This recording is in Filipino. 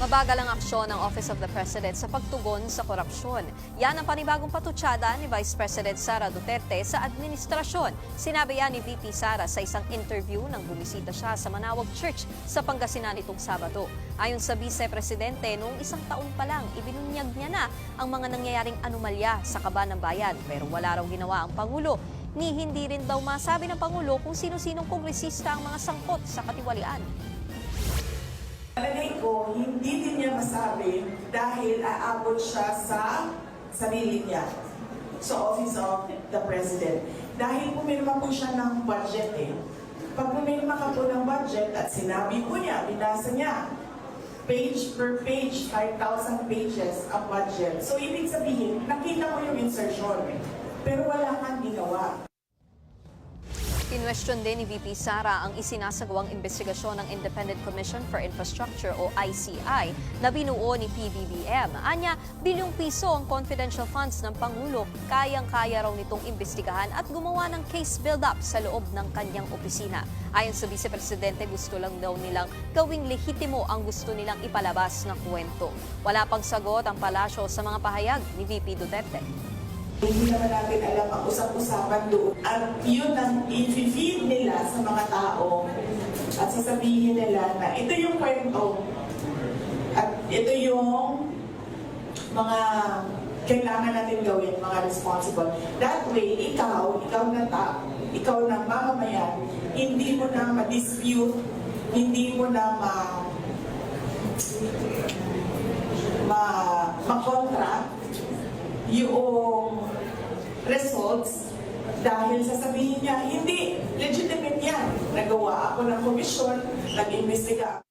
Mabagal ang aksyon ng Office of the President sa pagtugon sa korupsyon. Yan ang panibagong patutsada ni Vice President Sara Duterte sa administrasyon. Sinabi yan ni VP Sara sa isang interview nang bumisita siya sa Manawag Church sa Pangasinan itong Sabado. Ayon sa Vice Presidente, noong isang taon pa lang, ibinunyag niya na ang mga nangyayaring anomalya sa kaban ng bayan. Pero wala raw ginawa ang Pangulo. Ni hindi rin daw masabi ng Pangulo kung sino-sinong kongresista ang mga sangkot sa katiwalian. Palagay ko, hindi din niya masabi dahil aabot siya sa sarili niya sa Office of the President. Dahil pumirma po siya ng budget eh. Pag pumirma ka po ng budget at sinabi po niya, binasa niya, page per page, 5,000 pages ang budget. So, ibig sabihin, nakita mo yung insertion, pero wala kang ginawa. Kinwestiyon din ni VP Sara ang isinasagawang investigasyon ng Independent Commission for Infrastructure o ICI na binuo ni PBBM. Anya, bilyong piso ang confidential funds ng Pangulo. Kayang-kaya raw nitong imbestigahan at gumawa ng case build-up sa loob ng kanyang opisina. Ayon sa Vice Presidente, gusto lang daw nilang gawing lehitimo ang gusto nilang ipalabas na kwento. Wala pang sagot ang palasyo sa mga pahayag ni VP Duterte. Hindi naman natin alam ang usap-usapan doon. At yun ang i-feed nila sa mga tao at sasabihin nila na ito yung kwento at ito yung mga kailangan natin gawin, mga responsible. That way, ikaw, ikaw na ta, ikaw na mamamayan, hindi mo na ma-dispute, hindi mo na ma yung results dahil sasabihin niya, hindi, legitimate yan. Nagawa ako ng komisyon, nag-imbestiga.